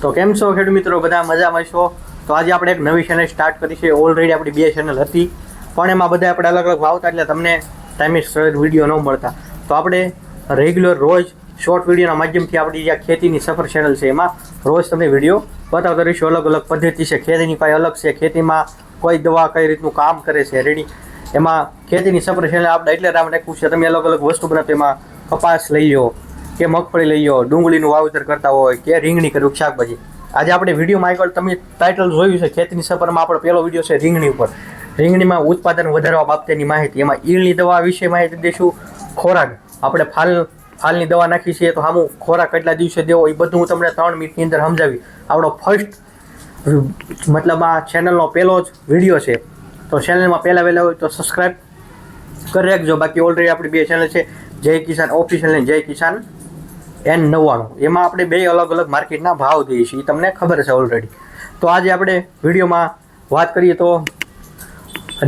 તો કેમ છો ખેડૂત મિત્રો? બધા મજામાં છો? તો આજે આપણે એક નવી ચેનલ સ્ટાર્ટ કરી છે. ઓલરેડી આપણી બે ચેનલ હતી. પણ એમાં બધા આપણે અલગ અલગ વાવતા, એટલે તમને ટાઈમે વીડિયો ન મળતા. તો આપણે રેગ્યુલર રોજ શોર્ટ વિડીયોના માધ્યમથી આપણી જે ખેતીની સફર ચેનલ છે એમાં રોજ તમને વીડિયો બતાવતા રહીશું. અલગ અલગ પદ્ધતિ છે. ખેતીની પાસે અલગ છે? ખેતીમાં કોઈ દવા કઈ રીતનું કામ કરે છે? રેડી એમાં ખેતીની સફર ચેનલ આપણે એટલે રામ રાખ્યું છે. તમે અલગ અલગ વસ્તુ બનાવતો એમાં કપાસ લઈ લો કે મગફળી લઈ લો ડુંગળીનું વાવેતર કરતા હોય કે રીંગણી કરવું શાકભાજી. આજે આપણે વિડીયોમાં આગળ તમે ટાઇટલ જોયું છે, ખેતીની સફરમાં આપણો પહેલો વીડિયો છે રીંગણી ઉપર. રીંગણીમાં ઉત્પાદન વધારવા બાબતેની માહિતી. એમાં ઈળની દવા વિશે માહિતી દઈશું ખોરાક. આપણે ફાલ, ફાલની દવા નાખી છે તો સામું ખોરાક કેટલા દિવસે દેવો, એ બધું હું તમને ત્રણ મિનિટની અંદર સમજાવી આપણો ફર્સ્ટ મતલબ આ ચેનલનો પહેલો જ વીડિયો છે. તો ચેનલમાં પહેલાં વહેલા હોય તો સબસ્ક્રાઈબ કરી રાખજો. બાકી ઓલરેડી આપણી બે ચેનલ છે, જય કિસાન ઓફિશિયલ અને જય કિસાન એન નવ્વાણું. એમાં આપણે બે અલગ અલગ માર્કેટના ભાવ દઈએ છીએ. એ તમને ખબર છે ઓલરેડી તો આજે આપણે વિડીયોમાં વાત કરીએ તો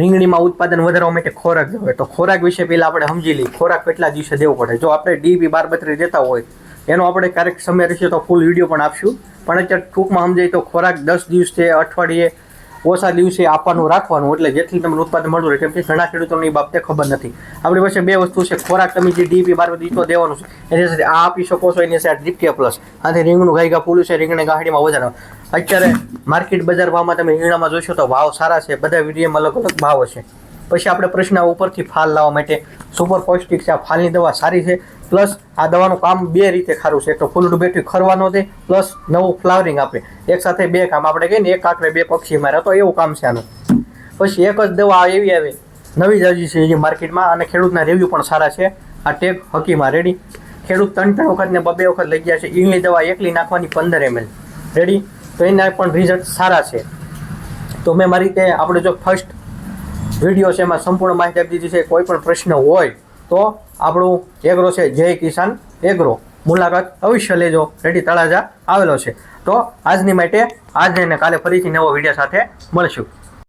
રીંગણીમાં ઉત્પાદન વધારવા માટે ખોરાક હોય તો ખોરાક વિશે પહેલાં આપણે સમજી લઈએ. ખોરાક કેટલા દિવસે દેવો પડે? જો આપણે ડીપી બાર બત્રી દેતા હોય, એનો આપણે ક્યારેક સમય રહેશે તો ફૂલ વીડિયો પણ આપશું. પણ અત્યારે ટૂંકમાં સમજાય તો ખોરાક દસ દિવસે, અઠવાડિયે ઓછા દિવસે આપવાનું, રાખવાનું. એટલે જેટલી તમને ઉત્પાદન મળતું રહે કેમ ઘણા ખેડૂતોને બાબતે ખબર નથી. આપણી પાસે બે વસ્તુ છે. ખોરાક તમે જે ડીપી બાર દીધો દેવાનું છે. એની સાથે આ આપી શકો છો. એની સાથે ડીપીએ પ્લસ આથી રીંગણું ગાયગા પૂલું છે. રીંગણે ગાંઠીમાં વધારે અત્યારે માર્કેટ બજાર ભાવમાં તમે રીંગણામાં જોશો તો ભાવ સારા છે. બધા વિડીયોમાં અલગ અલગ ભાવ છે પછી આપણે પ્રશ્ન ઉપરથી ફાલ લાવવા માટે સુપર પૌષ્ટિક છે, આ ફાલની દવા સારી છે પ્લસ આ દવાનું કામ બે રીતે ખારું છે. એક તો ફૂલડું બેટરી ખરવાનો છે પ્લસ નવું ફ્લાવરિંગ આપે. એક સાથે બે કામ, આપણે કહીએ ને, એક આંકડે બે પક્ષી મારે, તો એવું કામ છે આનું. પછી એક જ દવા એવી આવે, નવી જ છે જે માર્કેટમાં, અને ખેડૂતના રિવ્યૂ પણ સારા છે. આ ટેગ હકીમાં રેડી ખેડૂત ત્રણ ત્રણ વખત ને બબે વખત લઈ ગયા છે ઈની દવા એકલી નાખવાની પંદર એમએલ રેડી તો એના પણ રિઝલ્ટ સારા છે. તો મેં મારી રીતે, આપણે જો ફર્સ્ટ વીડિયો છે, એમાં સંપૂર્ણ માહિતી આપી દીધી છે. કોઈ પણ પ્રશ્ન હોય તો આપણું એગ્રો છે, જય કિસાન એગ્રો. મુલાકાત અવશ્ય લેજો. રેડી તળાજા આવેલો છે. તો આજની માટે આજને કાલે ફરીથી નવો વીડિયો સાથે મળશું.